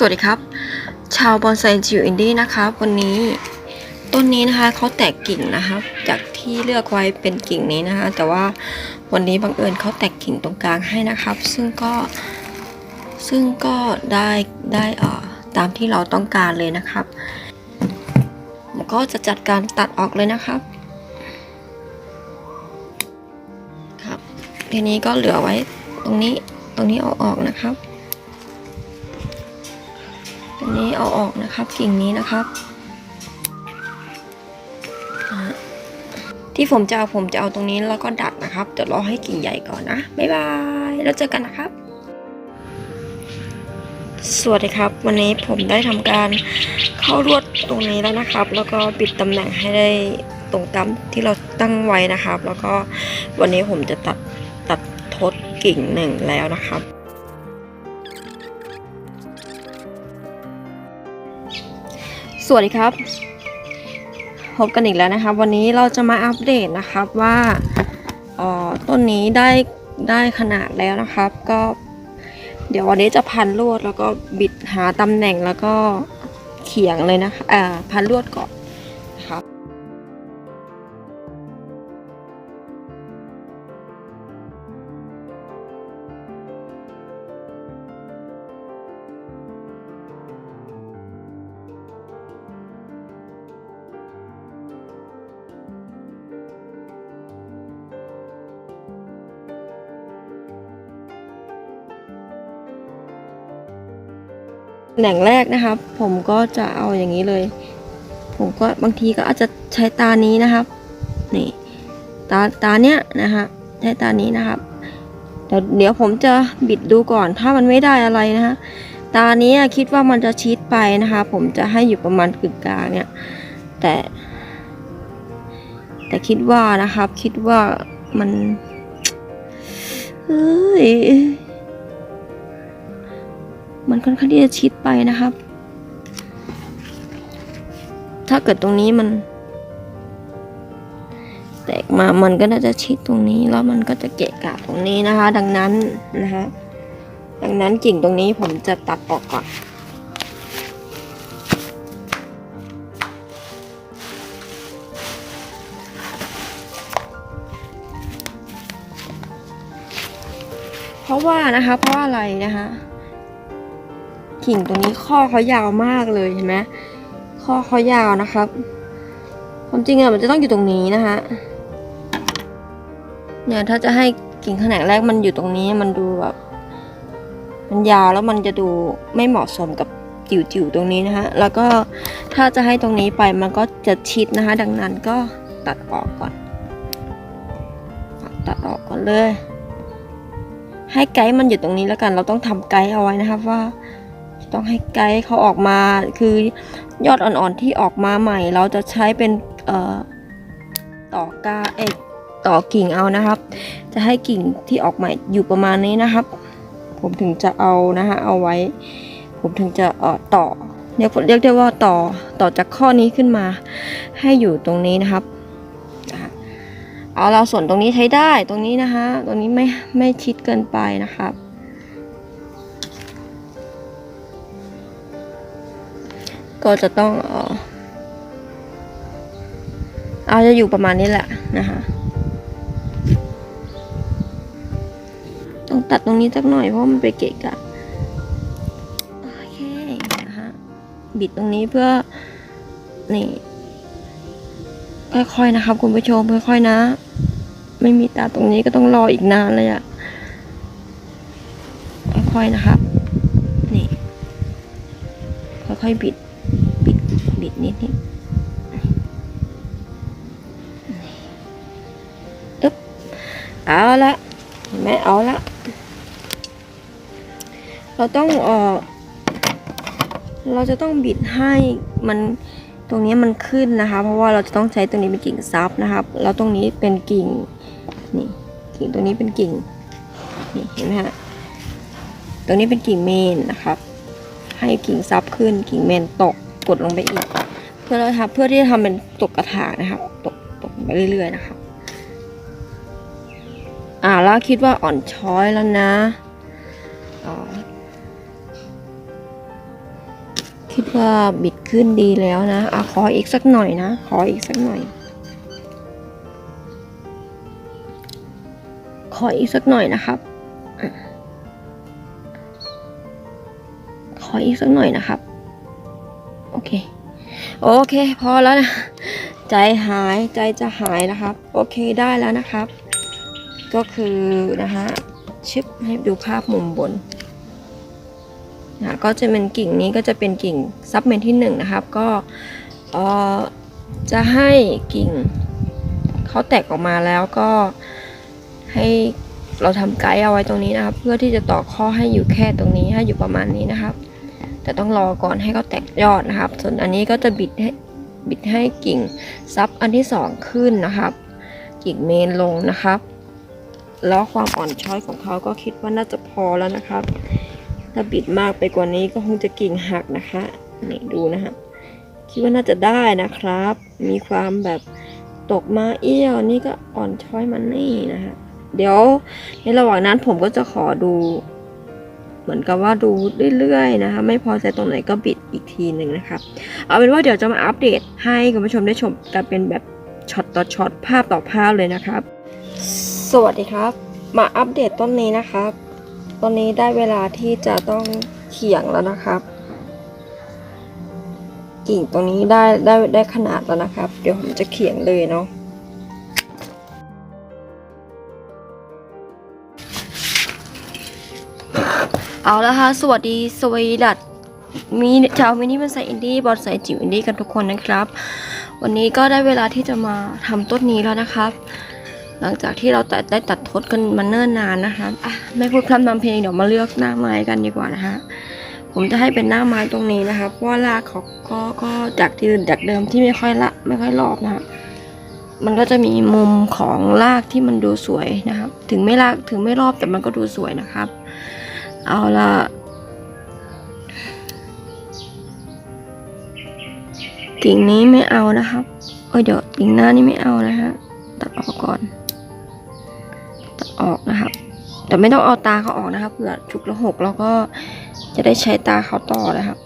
สวัสดีครับ ชาวบอนไซจิวอินดี้นะครับวันนี้ต้นนี้นะคะเขาแตกกิ่งนะครับจากที่เลือกไว้เป็นกิ่งนี้นะคะ แต่ว่าวันนี้บังเอิญเขาแตกกิ่งตรงกลางให้นะครับ ซึ่งก็ซึ่งก็ได้ได้เอ่อตามที่เราต้องการเลยนะครับผมก็จะจัดการตัดออกเลยนะครับครับ ทีนี้ก็เหลือไว้ตรงนี้ตรงนี้เอาออกนะครับ อันนี้เอาออกนะครับกิ่งนี้นะครับ ที่ผมจะเอาผมจะเอาตรงนี้แล้วก็ดัดนะครับเดี๋ยวรอให้กิ่งใหญ่ก่อนนะบ๊ายบายแล้วเจอกันนะครับ สวัสดีครับ วันนี้ผมได้ทำการเข้ารวดตรงนี้แล้วนะครับ แล้วก็ปิดตำแหน่งให้ได้ตรงตามที่เราตั้งไว้นะครับ แล้วก็วันนี้ผมจะตัดตัดทดกิ่งหนึ่งแล้วนะครับ สวัสดีครับ พบกันอีกแล้วนะครับ วันนี้เราจะมาอัปเดตนะครับว่าออต้นนี้ได้ได้ขนาดแล้วนะครับ ก็ เดี๋ยววันนี้จะพันลวดแล้วก็บิดหาตำแหน่งแล้วก็เขียงเลยนะคะอ่าพันลวดก่อน แหน่งแรกนะครับ ผมก็จะเอาอย่างนี้เลย ผมก็บางทีก็อาจจะใช้ตานี้นะครับนี่ตาตาเนี้ยนะฮะใช้ตานี้นะครับเดี๋ยวเดี๋ยวผมจะบิดดูก่อนถ้ามันไม่ได้อะไรนะฮะตานี้คิดว่ามันจะชิดไปนะคะ ผมจะให้อยู่ประมาณกึ่งกลางเนี่ยแต่ แต่คิดว่านะครับคิดว่ามันเฮ้ย มันค่อนข้างที่จะชิดไปนะครับ ถ้าเกิดตรงนี้มัน แตกมามันก็น่าจะชิดตรงนี้ แล้วมันก็จะเกะกะตรงนี้นะคะ ดังนั้นนะคะดังนั้นกิ่งตรงนี้ผมจะตัดออกก่อนเพราะว่านะคะ เพราะอะไรนะคะ กิ่งตรงนี้ข้อเขายาวมากเลยเห็นไหมข้อเขายาวนะครับ ความจริงอะมันจะต้องอยู่ตรงนี้นะคะเนี่ยถ้าจะให้กิ่งแขนงแรกมันอยู่ตรงนี้มันดูแบบ มันยาวแล้วมันจะดูไม่เหมาะสมกับจิ๋วๆตรงนี้นะคะ แล้วก็ถ้าจะให้ตรงนี้ไปมันก็จะชิดนะคะ ดังนั้นก็ตัดออกก่อน ตัดออกก่อนเลย ให้ไกด์มันอยู่ตรงนี้แล้วกัน เราต้องทำไกด์เอาไว้นะครับว่า ต้องให้ไกด์เขาออกมา คือยอดอ่อนๆที่ออกมาใหม่ เราจะใช้เป็นต่อกาเอกต่อกิ่งเอานะครับ จะให้กิ่งที่ออกใหม่อยู่ประมาณนี้นะครับ ผมถึงจะเอานะฮะเอาไว้ ผมถึงจะเอ่อต่อเรียกเรียกได้ว่าต่อต่อจากข้อนี้ขึ้นมา ให้อยู่ตรงนี้นะครับเอาเราส่วนตรงนี้ใช้ได้ตรงนี้นะคะตรงนี้ไม่ไม่ชิดเกินไปนะครับ ก็จะต้องเออเอาจะอยู่ประมาณนี้แหละนะคะ ต้องตัดตรงนี้สักหน่อยเพราะมันไปเกะกะโอเคนะคะบิดตรงนี้เพื่อนี่ค่อยๆนะครับ คุณผู้ชมค่อยๆนะ ไม่มีตาตรงนี้ก็ต้องรออีกนานเลยอะค่อยๆนะครับ นี่ ค่อยๆบิดบิด เอาละเห็นไหมเอาละ เราต้องเออเราจะต้องบิดให้มันตรงนี้มันขึ้นนะคะ เพราะว่าเราจะต้องใช้ตรงนี้เป็นกิ่งซับนะครับ แล้วตรงนี้เป็นกิ่งนี่กิ่งตรงนี้เป็นกิ่งนี่เห็นไหมฮะตรงนี้เป็นกิ่งเมนนะครับ ให้กิ่งซับขึ้นกิ่งเมนตกกดลงไปอีก เพื่อเราทำเพื่อที่จะทำเป็นตกกระถางนะครับ ตกตกไปเรื่อยๆนะครับ อ่าล้วคิดว่าอ่อนช้อยแล้วนะ คิดว่าบิดขึ้นดีแล้วนะอะขออีกสักหน่อยนะ ขออีกสักหน่อย ขออีกสักหน่อยนะครับขออีกสักหน่อยนะครับ โอเค โอเค พอแล้วนะ ใจหายใจจะหายนะครับ โอเคได้แล้วนะครับ ก็คือนะฮะชิปให้ดูภาพมุมบนนะก็จะเป็นกิ่งนี้ก็จะเป็นกิ่งซับเมนที่หนึ่งนะครับ ก็เอ่อจะให้กิ่งเขาแตกออกมาแล้วก็ให้เราทำไกด์เอาไว้ตรงนี้นะครับ เพื่อที่จะต่อข้อให้อยู่แค่ตรงนี้ให้อยู่ประมาณนี้นะครับ แต่ต้องรอก่อนให้เขาแตกยอดนะครับ ส่วนอันนี้ก็จะบิดให้บิดให้กิ่งซับอันที่สองขึ้นนะครับ กิ่งเมนลงนะครับ แล้วความอ่อนช้อยของเขาก็คิดว่าน่าจะพอแล้วนะครับ ถ้าบิดมากไปกว่านี้ก็คงจะกิ่งหักนะคะนี่ดูนะฮะคิดว่าน่าจะได้นะครับ มีความแบบตกมาเอี้ยวนี่ก็อ่อนช้อยมันนี่นะฮะเดี๋ยวในระหว่างนั้นผมก็จะขอดู เหมือนกับว่าดูเรื่อยๆนะคะ ไม่พอใจตรงไหนก็บิดอีกทีหนึ่งนะครับ เอาเป็นว่าเดี๋ยวจะมาอัปเดตให้คุณผู้ชมได้ชมกันเป็นแบบช็อตต่อช็อตภาพต่อภาพเลยนะครับ สวัสดีครับ มาอัปเดตต้นนี้นะครับ ตอนนี้ได้เวลาที่จะต้องเขียงแล้วนะครับ กิ่งตรงนี้ได้ได้ได้ขนาดแล้วนะครับ เดี๋ยวผมจะเขียงเลยเนาะเอาละค่ะสวัสดีสวีดัตมีชาวมินิมันใส่อินดี้บอลใส่จิ๋วอินดี้กันทุกคนนะครับ วันนี้ก็ได้เวลาที่จะมาทำต้นนี้แล้วนะครับ หลังจากที่เราตัดได้ตัดทดกันมาเนิ่นนานนะคะอะไม่พูดพร่ำนำเพลงเดี๋ยวมาเลือกหน้าไม้กันดีกว่านะคะผมจะให้เป็นหน้าไม้ตรงนี้นะคะเพราะว่ารากเขาก็ก็จากที่จากเดิมที่ไม่ค่อยละไม่ค่อยรอบนะคะมันก็จะมีมุมของรากที่มันดูสวยนะครับถึงไม่รากถึงไม่รอบแต่มันก็ดูสวยนะครับ เอาละกิ่งนี้ไม่เอานะครับเอ้ยเดี๋ยวกิ่งหน้านี่ไม่เอานะฮะตัดออกก่อน ออกนะครับ แต่ไม่ต้องเอาตาเขาออกนะครับเผื่อฉุกละหกแล้วก็จะได้ใช้ตาเขาต่อนะครับ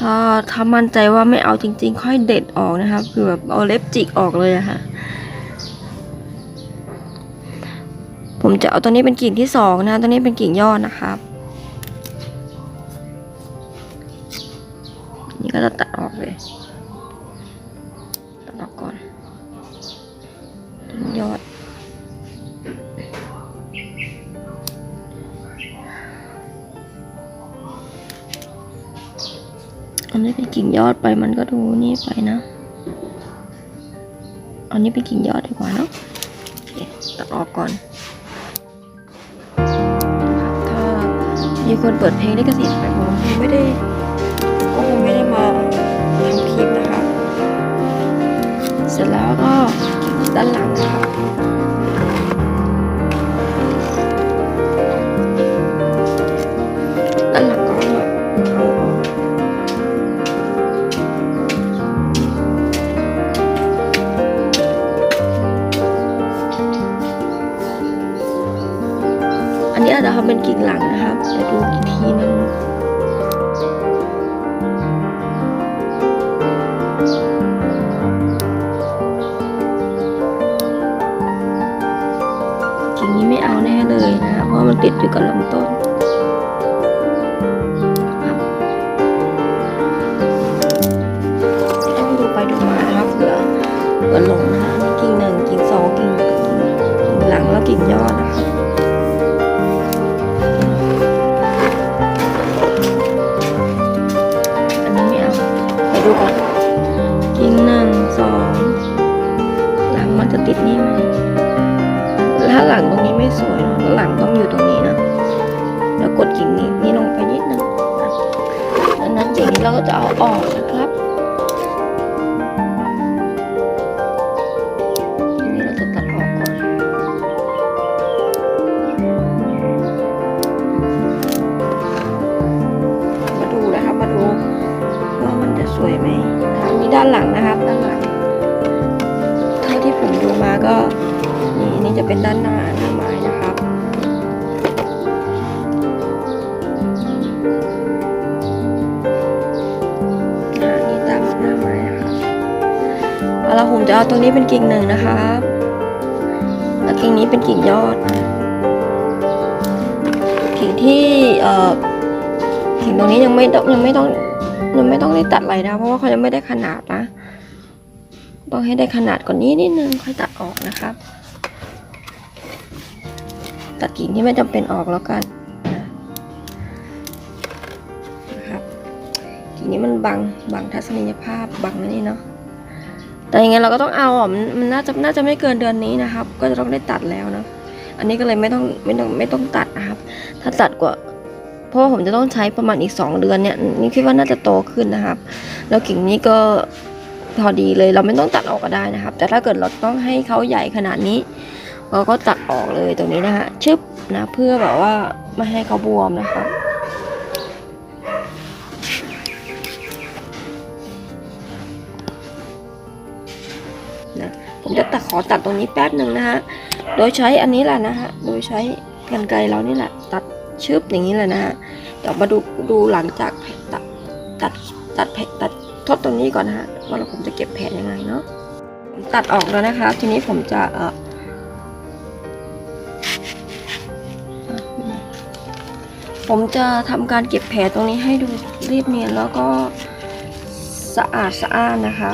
ถ้าถ้ามั่นใจว่าไม่เอาจริง ๆ ค่อยเด็ดออกนะครับคือแบบเอาเล็บจิกออกเลยอะค่ะ ผมจะเอาตัวนี้เป็นกิ่งที่สองนะตัวนี้เป็นกิ่งยอดนะครับ อดไปมันก็ดูนี่ไปนะอันนี้เป็นกิ่งยอดดีกว่าเนาะตัดออกก่อน ถ้ามีคนเปิดเพลงได้กระสิทธิ์ไปผมคงไม่ได้ก็คงไม่ได้มาทำคลิปนะคะ เสร็จแล้วก็ด้านหลังนะคะ กิ่งหลังนะครับเดี๋ยวดูอีกทีนึงกิ่งนี้ไม่เอาแน่เลยนะคะเพราะมันติดอยู่กับลำต้น ตรงนี้เป็นกิ่งหนึ่งนะครับแล้วกิ่งนี้เป็นกิ่งยอด กิ่งที่เอ่อกิ่งตรงนี้ยังไม่ต้องยังไม่ต้องยังไม่ต้องได้ตัดอะไรนะ เพราะว่าเขายังไม่ได้ขนาดนะ ต้องให้ได้ขนาดกว่านนี้นิดนึงค่อยตัดออกนะครับ ตัดกิ่งที่ไม่จำเป็นออกแล้วกันนะครับ กิ่งนี้มันบังบังทัศนียภาพบังนี่เนาะ แต่ยังไงเราก็ต้องเอาอะมันมันน่าจะน่าจะไม่เกินเดือนนี้นะครับ ก็จะต้องได้ตัดแล้วนะ อันนี้ก็เลยไม่ต้องไม่ต้องไม่ต้องตัดนะครับ ถ้าตัดกว่าเพราะว่าผมจะต้องใช้ประมาณอีก 2 เดือนเนี่ยนี่คิดว่าน่าจะโตขึ้นนะครับ แล้วกิ่งนี้ก็พอดีเลยเราไม่ต้องตัดออกก็ได้นะครับ แต่ถ้าเกิดเราต้องให้เขาใหญ่ขนาดนี้ เราก็ตัดออกเลยตรงนี้นะฮะชึบนะเพื่อแบบว่าไม่ให้เขาบวมนะครั นะผมจะตัดขอตัดตรงนี้แป๊บหนึ่งนะฮะโดยใช้อันนี้แหละนะฮะโดยใช้กรรไกรเรานี่แหละ ตัดชึบอย่างนี้เลยนะฮะเดี๋ยวมาดูดูหลังจากแผลตัดตัดตัดแผลตัดทดตรงนี้ก่อนนะฮะว่าเราผมจะเก็บแผลยังไงเนาะผมตัดออกแล้วนะคะ ทีนี้ผมจะเออผมจะทำการเก็บแผลตรงนี้ให้ดูเรียบเนียนแล้วก็สะอาดสะอ้านนะคะ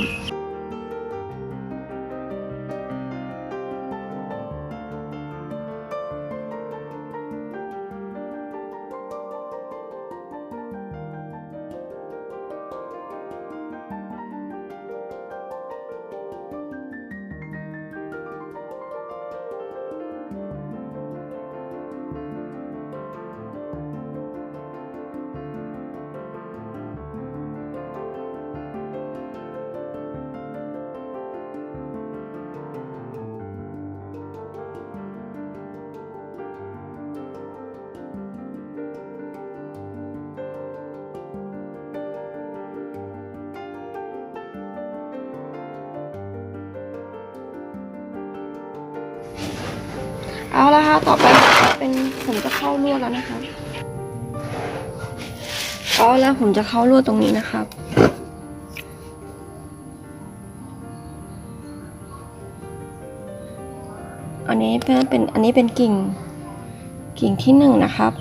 ต่อไปเป็นผมจะเข้าลวดแล้วนะคะเอแล้วผมจะเข้าลวดตรงนี้นะครับอันนี้เป็นเป็นอันนี้เป็นกิ่งกิ่งที่หนึ่งนะครับ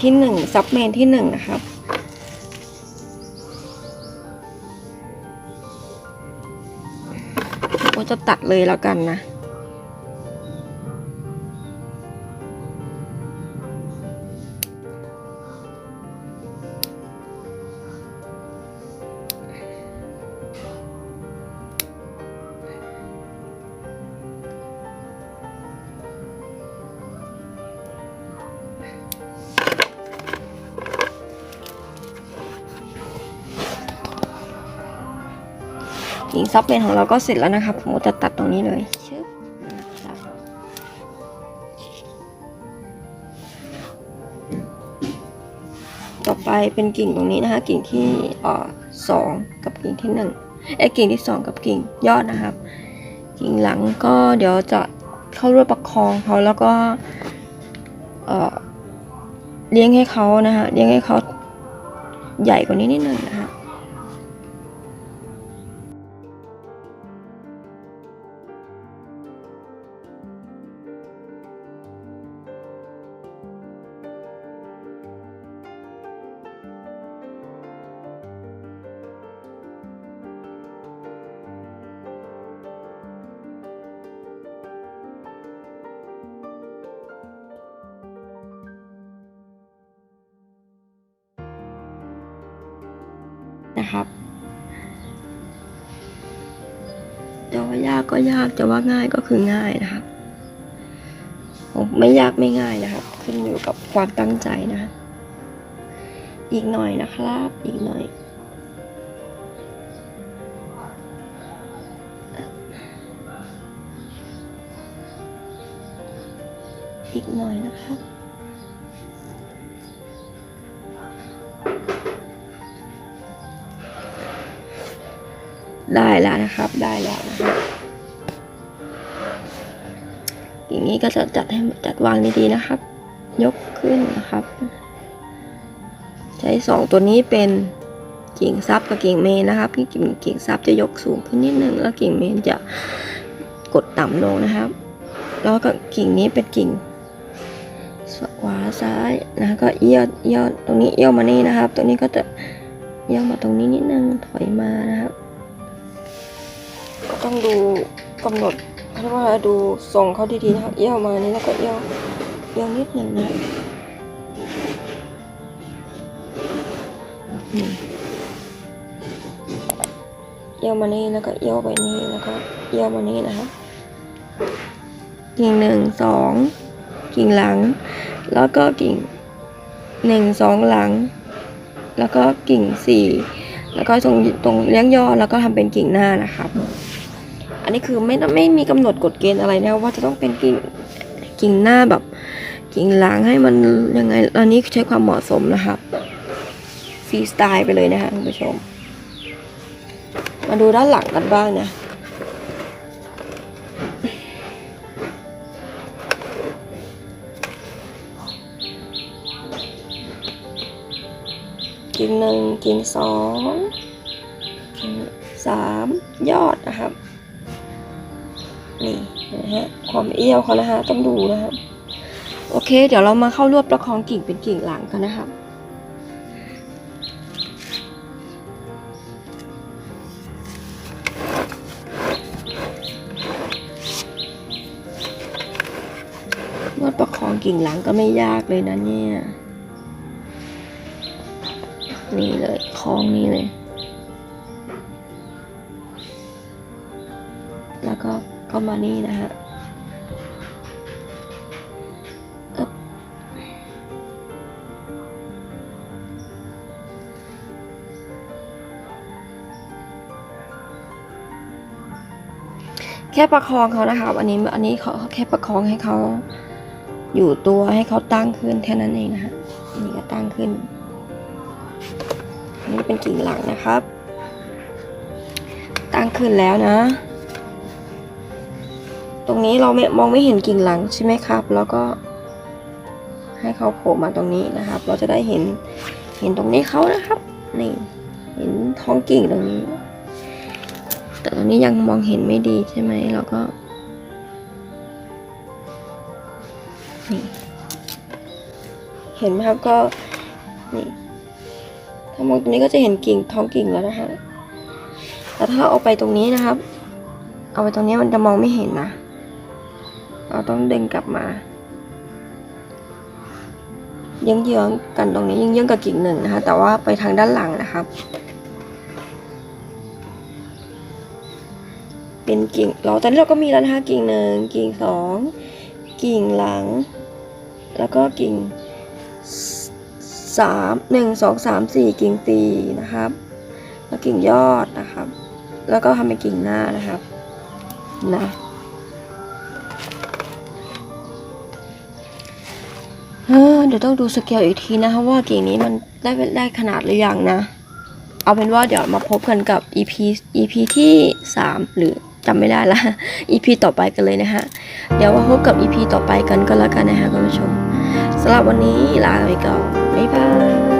ที่หนึ่งซับเมนที่หนึ่งนะครับก็จะตัดเลยแล้วกันนะ ซับเมนของเราก็เสร็จแล้วนะครับ ผมจะตัดตรงนี้เลยต่อไปเป็นกิ่งตรงนี้นะคะ กิ่งที่อ่อสองกับกิ่งที่หนึ่งไอ้กิ่งที่สองกับกิ่งยอดนะครับ กิ่งหลังก็เดี๋ยวจะเข้าร่วมประคองเขาแล้วก็เอ่อเลี้ยงให้เขานะฮะเลี้ยงให้เขาใหญ่กว่านี้นิดนึงนะฮะ นะครับ จะว่ายากก็ยากจะว่าง่ายก็คือง่ายนะครับผมไม่ยากไม่ง่ายนะครับ ขึ้นอยู่กับความตั้งใจนะ อีกหน่อยนะครับ อีกหน่อยอีกหน่อยนะครับ ได้แล้วนะครับ ได้แล้วนะครับอย่างนี้ก็จะจัดให้จัดวางดีๆนะครับ ยกขึ้นนะครับ ใช้สองตัวนี้เป็นกิ่งซับกับกิ่งเมนนะครับที่กิ่งกิ่งซับจะยกสูงขึ้นนิดนึงแล้วกิ่งเมนจะกดต่ำลงนะครับ แล้วก็กิ่งนี้เป็นกิ่งขวาซ้ายนะก็เอี้ยวเอี้ยวตรงนี้เอี้ยวมานี่นะครับตรงนี้ก็จะเอี้ยวมาตรงนี้นิดนึงถอยมานะครับ ต้องดูกำหนดเขาเรียกว่าดูทรงเขาดีๆนะครับเอี้ยวมานี่แล้วก็เอี้ยวเอี้ยวนิดหนึ่งนะเอี้ยวมานี่แล้วก็เอี้ยวไปนี่แล้วก็เอี้ยวมานี่นะครับกิ่งหนึ่งสองกิ่งหลัง แล้วก็กิ่งหนึ่งสองหลัง แล้วก็กิ่งสี่แล้วก็ตรงตรงเลี้ยงย่อแล้วก็ทำเป็นกิ่งหน้านะครับ นนี้คือไม่ไม่มีกำหนดกฎเกณฑ์อะไรนะว่าจะต้องเป็นกิ่งกิ่งหน้าแบบกิ่งหลังให้มันยังไงอันนี้ใช้ความเหมาะสมนะครับฟรีสไตล์ไปเลยนะคะคุณผู้ชม มาดูด้านหลังกันบ้างนะกิ่งหนึ่งกิ่งสองกิ่งสามยอดนะครับ นี่นะฮะความเอี้ยวเขานะฮะต้องดูนะครับโอเค เดี๋ยวเรามาเข้ารวบประคองกิ่งเป็นกิ่งหลังกันนะครับนวดประคองกิ่งหลังก็ไม่ยากเลยนะเนี่ย นี่เลยคล้องนี่เลย ก็ก็มานี่นะฮะแค่ประคองเขานะคะอันนี้อันนี้เขาแค่ประคองให้เขาอยู่ตัวให้เขาตั้งขึ้นแค่นั้นเองนะฮะอันนี้ก็ตั้งขึ้น อันนี้เป็นกิ่งหลังนะครับ ตั้งขึ้นแล้วนะ ตรงนี้เราไม่มองไม่เห็นกิ่งหลังใช่ไหมครับ แล้วก็ ให้เขาโผล่มาตรงนี้นะครับ เราจะได้เห็นเห็นตรงนี้เขานะครับ นี่เห็นท้องกิ่งตรงนี้ แต่ตรงนี้ยังมองเห็นไม่ดีใช่ไหมเราก็นี่เห็นไหมครับก็นี่ถ้ามองตรงนี้ก็จะเห็นกิ่งท้องกิ่งแล้วนะคะแต่ถ้าเอาไปตรงนี้นะครับ เอาไปตรงนี้มันจะมองไม่เห็นนะ เราต้องดึงกลับมาเยื้องๆกันตรงนี้เยื้องๆกับกิ่งหนึ่งนะคะ แต่ว่าไปทางด้านหลังนะครับ เป็นกิ่งเราตอนนี้เราก็มีแล้วนะคะกิ่งหนึ่งกิ่งสองกิ่งหลัง แล้วก็กิ่งสามหนึ่งสองสามสี่กิ่งสี่นะครับ แล้วกิ่งยอดนะครับ แล้วก็ทำเป็นกิ่งหน้านะครับนะ เดี๋ยวต้องดูสเกลอีกทีนะคะว่ากิ่งนี้มันได้ได้ขนาดหรือยังนะ เอาเป็นว่าเดี๋ยวมาพบกันกับ EP EP ที่สามหรือจำไม่ได้ละ EP ต่อไปกันเลยนะฮะเดี๋ยวมาพบกับ EP ต่อไปกันก็แล้วกันนะฮะคุณผู้ชมสำหรับวันนี้ลาไปก่อนบ๊ายบาย